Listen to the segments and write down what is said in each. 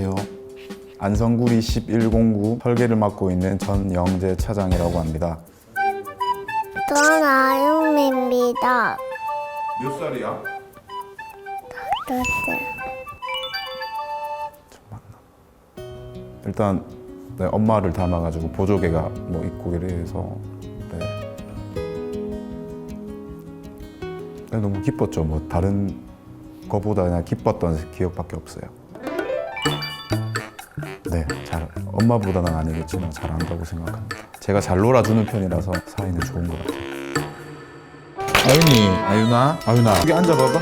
안녕하세요. 안성구리 1109 설계를 맡고 있는 전영재 차장이라고 합니다. 전 아윤입니다. 몇 살이야? 그렇지. 일단 네, 엄마를 닮아가지고 보조개가 뭐 있고 이래서 네. 네, 너무 기뻤죠. 뭐 다른 거보다 그냥 기뻤던 기억밖에 없어요. 네, 잘 엄마보다는 아니겠지만 잘한다고 생각합니다. 제가 잘 놀아주는 편이라서 사이는 좋은 것 같아요. 아윤이, 아윤아, 아윤아, 여기 앉아봐봐.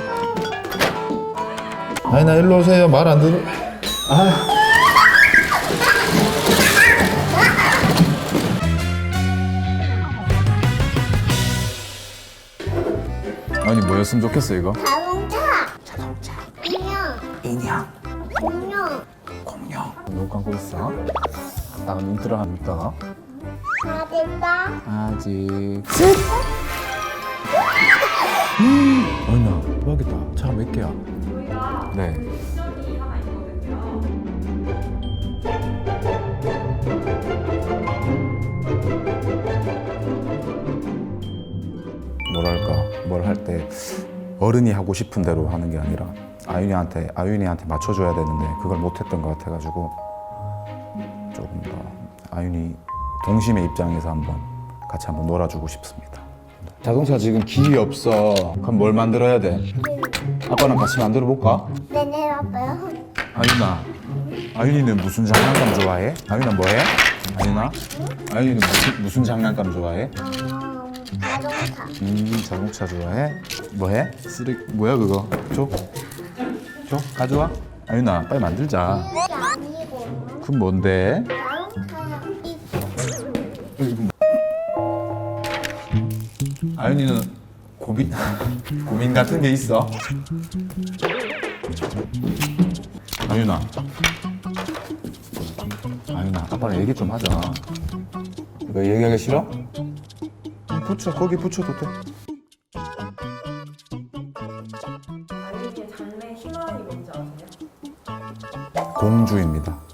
아윤아 일로 오세요. 말 안 들어. 아윤이 뭐였으면 좋겠어 이거? 자동차. 자동차. 인형. 인형. 눈 감고 있어. 나가 눈 뜨라 하면 있다가. 다 됐다. 아직. 아윤아, 대박이다. 차몇 개야? 네. 뭐랄까 뭘 할 때 어른이 하고 싶은 대로 하는 게 아니라 아윤이한테 아윤이한테 맞춰줘야 되는데 그걸 못했던 것 같아가지고 조금 더 아윤이 동심의 입장에서 한번 같이 한번 놀아주고 싶습니다. 자동차 지금 길이 없어. 그럼 뭘 만들어야 돼? 아빠랑 같이 만들어 볼까? 네, 내려봐요. 아윤아, 아윤이는 무슨 장난감 좋아해? 아윤아 뭐해? 아윤아, 아윤이는 무슨, 무슨 장난감 좋아해? 어, 자동차. 음, 자동차 좋아해? 뭐해? 쓰레기 뭐야 그거? 줘? 줘? 가져와? 아윤아, 빨리 만들자. 아니고 그럼 뭔데? 아윤이는 고민 고민 같은 게 있어? 아윤아, 아윤아, 아빠랑 얘기 좀 하자. 이거 얘기하기 싫어? 붙여 거기 붙여도 돼. 아이의 장래 희망이 뭔지 아세요? 공주입니다.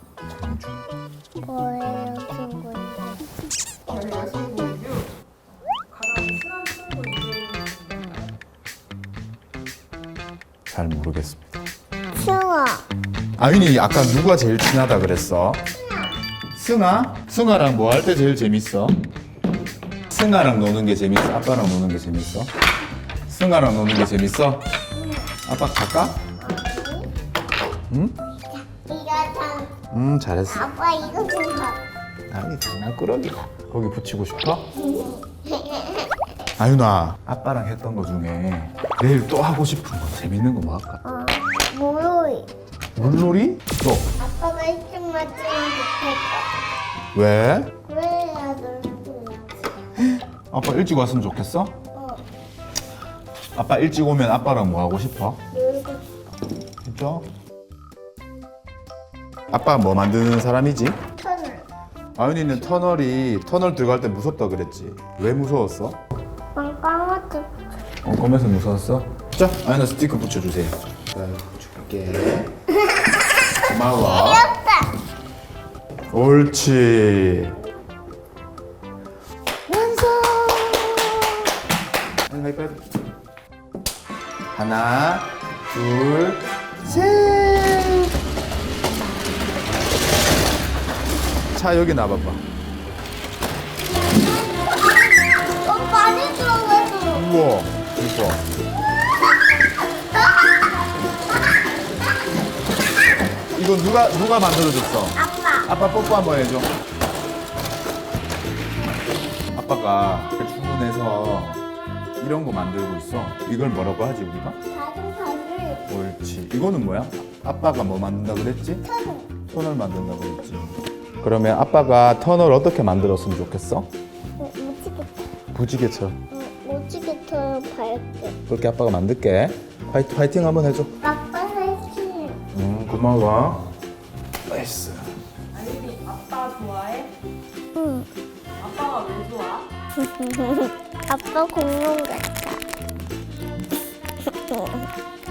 잘 모르겠습니다. 승아. 아윤이 아까 누가 제일 친하다 그랬어? 승아? 승아랑 뭐 할 때 제일 재밌어? 승아랑 노는 게 재밌어? 아빠랑 노는 게 재밌어? 승아랑 노는 게 재밌어? 아빠 갈까? 네가 참음 잘했어. 아빠 이거 좀 봐. 아윤이 장난꾸러기다. 거기 붙이고 싶어? 아윤아 아빠랑 했던 거 중에 내일 또 하고 싶은 거 재밌는 거 뭐 할까? 어, 모로이. 물놀이? 또 아빠가 일찍 맞으면 좋겠다. 왜? 그래야 놀고 아빠 일찍 왔으면 좋겠어? 어, 아빠 일찍 오면 아빠랑 뭐 하고 싶어? 놀고 진짜? 아빠 뭐 만드는 사람이지? 터널. 아윤이는 터널이 터널 들어갈 때 무섭다 그랬지. 왜 무서웠어? 어, 검에서 무서웠어? 자, 아윤아 스티커 붙여주세요. 자, 붙여줄게. 고마워. 옳지. 완성. 아니, 하이파이브. 하나, 둘, 셋. 차 여기 놔봐봐. 어, 들어가서. 우와, 이뻐. 이거 누가 누가 만들어줬어? 아빠. 아빠 뽀뽀 한번 해줘. 아빠가 주문해서 이런 거 만들고 있어. 이걸 뭐라고 하지 우리가? 자동차를 옳지. 이거는 뭐야? 아빠가 뭐 만든다 그랬지? 터널. 터널 만든다 그랬지. 그러면 아빠가 터널 어떻게 만들었으면 좋겠어? 어, 멋지겠다. 부지개처럼. 어, 멋지겠다. 밝게. 그렇게 아빠가 만들게. 화이팅, 화이팅 한번 해줘. 아빠 사진. 음, 고마워. 나이스. 아이비 아빠 좋아해? 응. 아빠가 왜 좋아? 아빠 공룡 같다.